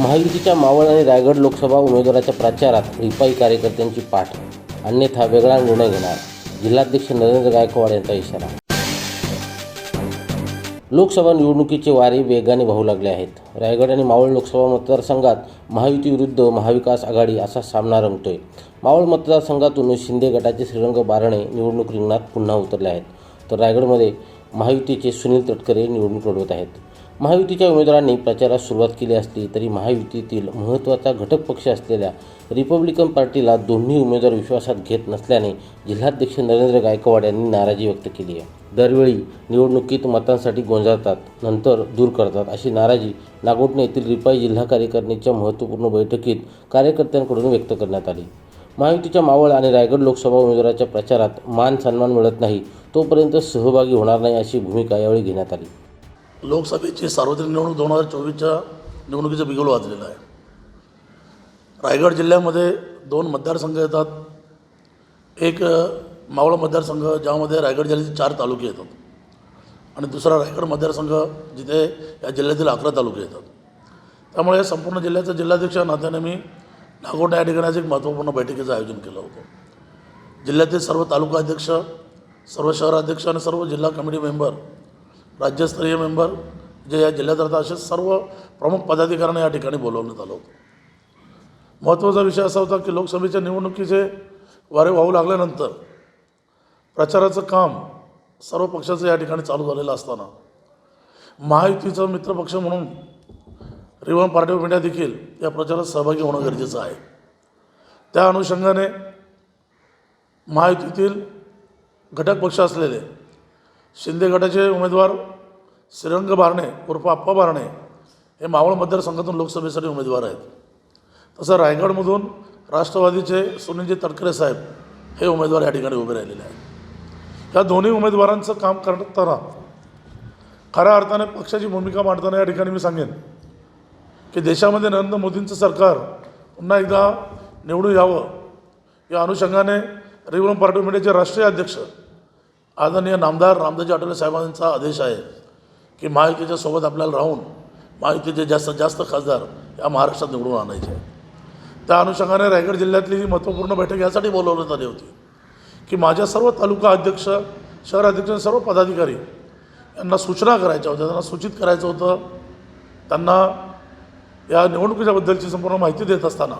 महायुतीच्या मावळ आणि रायगड लोकसभा उमेदवाराच्या प्रचारात रिपाई कार्यकर्त्यांची पाठ अन्यथा वेगळा निर्णय घेणार जिल्हाध्यक्ष नरेंद्र गायकवाड यांचा इशारा. लोकसभा निवडणुकीचे वारे वेगाने वाहू लागले आहेत. रायगड आणि मावळ लोकसभा मतदारसंघात महायुती विरुद्ध महाविकास आघाडी असा सामना रंगतोय. मावळ मतदारसंघातून शिंदे गटाचे श्रीरंग बारणे निवडणूक रिंगणात पुन्हा उतरले आहेत. तर रायगडमध्ये महायुतीचे सुनील तटकरे निवडणूक लढवत आहेत. महायुतीच्या उमेदवारांनी प्रचारास सुरुवात केली असली तरी महायुतीतील महत्त्वाचा घटक पक्ष असलेल्या रिपब्लिकन पार्टीला दोन्ही उमेदवार विश्वासात घेत नसल्याने जिल्हाध्यक्ष नरेंद्र गायकवाड यांनी नाराजी व्यक्त केली आहे. दरवेळी निवडणुकीत मतांसाठी गोंजारतात नंतर दूर करतात अशी नाराजी नागोटणे येथील रिपाई जिल्हा कार्यकारिणीच्या महत्त्वपूर्ण बैठकीत कार्यकर्त्यांकडून व्यक्त करण्यात आली. महायुतीच्या मावळ आणि रायगड लोकसभा उमेदवाराच्या प्रचारात मान सन्मान मिळत नाही तोपर्यंत सहभागी होणार नाही अशी भूमिका यावेळी घेण्यात आली. लोकसभेची सार्वत्रिक निवडणूक दोन हजार चोवीसच्या निवडणुकीचं बिगुल वाजलेलं आहे. रायगड जिल्ह्यामध्ये दोन मतदारसंघ येतात. एक मावळ मतदारसंघ ज्यामध्ये रायगड जिल्ह्याचे चार तालुके येतात. आणि दुसरा रायगड मतदारसंघ जिथे या जिल्ह्यातील अकरा तालुके येतात. त्यामुळे या संपूर्ण जिल्ह्याचं जिल्हाध्यक्ष नात्याने मी नागोटा या ठिकाणी आज एक महत्त्वपूर्ण बैठकीचं आयोजन केलं होतं. जिल्ह्यातील सर्व तालुका अध्यक्ष सर्व शहराध्यक्ष आणि सर्व जिल्हा कमिटी मेंबर राज्यस्तरीय मेंबर जे या जिल्ह्यात राहतात असे सर्व प्रमुख पदाधिकाऱ्यांना या ठिकाणी बोलवण्यात आलं होतं. महत्त्वाचा विषय असा होता की लोकसभेच्या निवडणुकीचे वारे वाहू लागल्यानंतर प्रचाराचं काम सर्व पक्षाचं या ठिकाणी चालू झालेलं असताना महायुतीचा मित्रपक्ष म्हणून रिवण पार्टी ऑफ इंडिया देखील या प्रचारात सहभागी होणं गरजेचं आहे. त्या अनुषंगाने महायुतीतील घटक पक्ष असलेले शिंदे गटाचे उमेदवार श्रीरंग बारणे उर्फ आप्पा बारणे हे मावळ मतदारसंघातून लोकसभेसाठी उमेदवार आहेत. तसं रायगडमधून राष्ट्रवादीचे सुनीलजी तटकरे साहेब हे उमेदवार या ठिकाणी उभे राहिलेले आहेत. या दोन्ही उमेदवारांचं काम करताना खऱ्या अर्थाने पक्षाची भूमिका मांडताना या ठिकाणी मी सांगेन की देशामध्ये नरेंद्र मोदींचं सरकार पुन्हा एकदा निवडून यावं या अनुषंगाने रिवरम पार्टी इंडियाचे राष्ट्रीय अध्यक्ष आदरणीय नामदार रामदाजी आठवले साहेबांचा आदेश आहे की महायुतीच्या सोबत आपल्याला राहून महायुतीचे जास्तीत जास्त खासदार या महाराष्ट्रात निवडून आणायचे. त्या अनुषंगाने रायगड जिल्ह्यातली ही महत्त्वपूर्ण बैठक यासाठी बोलवण्यात आली होती की माझ्या सर्व तालुका अध्यक्ष शहर अध्यक्ष सर्व पदाधिकारी यांना सूचना करायच्या होत्या त्यांना सूचित करायचं होतं. त्यांना या निवडणुकीच्याबद्दलची संपूर्ण माहिती देत असताना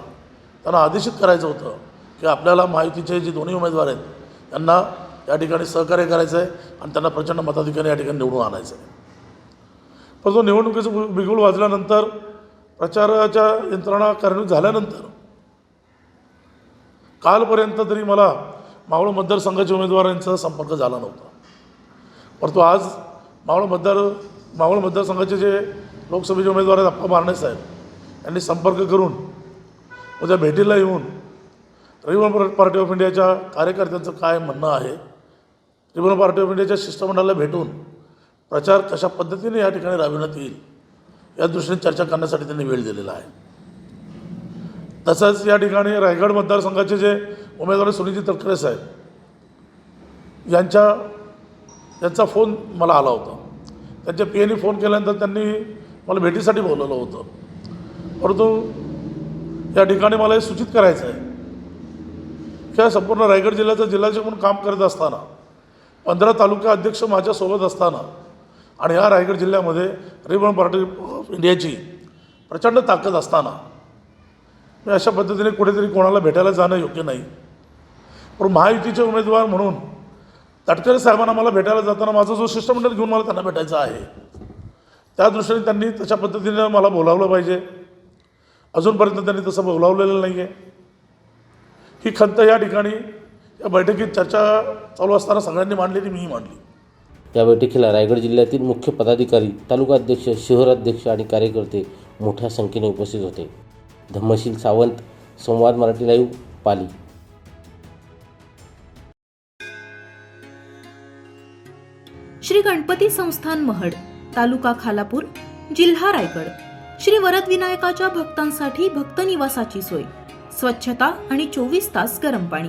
त्यांना आदेशित करायचं होतं की आपल्याला माहितीचे जे दोन्ही उमेदवार आहेत त्यांना या ठिकाणी सहकार्य करायचं आहे आणि त्यांना प्रचंड मताधिकारी या ठिकाणी निवडून आणायचं आहे परंतु निवडणुकीचं बिगुल वाजल्यानंतर प्रचाराच्या यंत्रणा कार्यान्वित झाल्यानंतर कालपर्यंत तरी मला मावळ मतदारसंघाच्या उमेदवारांचा संपर्क झाला नव्हता. परंतु आज मावळ मतदार मावळ मतदारसंघाचे जे लोकसभेचे उमेदवार आहेत अप्पा मारणे साहेब यांनी संपर्क करून उद्या भेटीला येऊन रिपब्लिकन पार्टी ऑफ इंडियाच्या कार्यकर्त्यांचं काय म्हणणं आहे रिपब्लिकन पार्टी ऑफ इंडियाच्या शिष्टमंडळाला भेटून प्रचार कशा पद्धतीने या ठिकाणी राबविण्यात येईल या दृष्टीने चर्चा करण्यासाठी त्यांनी वेळ दिलेला आहे. तसंच या ठिकाणी रायगड मतदारसंघाचे जे उमेदवार आहेत, सुनीलजी तटकरे साहेब यांच्या यांचा फोन मला आला होता. त्यांच्या पी एने फोन केल्यानंतर त्यांनी मला भेटीसाठी बोलवलं होतं. परंतु या ठिकाणी मला हे सूचित करायचं आहे की या संपूर्ण रायगड जिल्ह्याचं जिल्ह्याचे म्हणून काम करत असताना पंधरा तालुका अध्यक्ष माझ्यासोबत असताना आणि या रायगड जिल्ह्यामध्ये रिबन पार्टी ऑफ इंडियाची प्रचंड ताकद असताना मी अशा पद्धतीने कुठेतरी कोणाला भेटायला जाणं योग्य नाही. पण महायुतीचे उमेदवार म्हणून तटकरे साहेबांना मला भेटायला जाताना माझा जो शिष्टमंडळ घेऊन मला त्यांना भेटायचं आहे त्या दृष्टीने त्यांनी तशा पद्धतीने मला बोलावलं पाहिजे. अजूनपर्यंत त्यांनी तसं बोलावलेलं नाही आहे ही खंत या ठिकाणी या बैठकीत चर्चा चालू असताना सगळ्यांनी मांडलेली मीही मांडली. या बैठकीला रायगड जिल्ह्यातील मुख्य पदाधिकारी तालुका अध्यक्ष शहर अध्यक्ष आणि कार्यकर्ते मोठ्या संख्येने उपस्थित होते. धम्मशील सावंत संवाद मराठी लाईव्ह पाली. श्री गणपती संस्थान महड तालुका खालापूर जिल्हा रायगड. श्री वरद विनायकाच्या भक्तांसाठी भक्त निवासाची सोय. स्वच्छता आणि चोवीस तास गरम पाणी.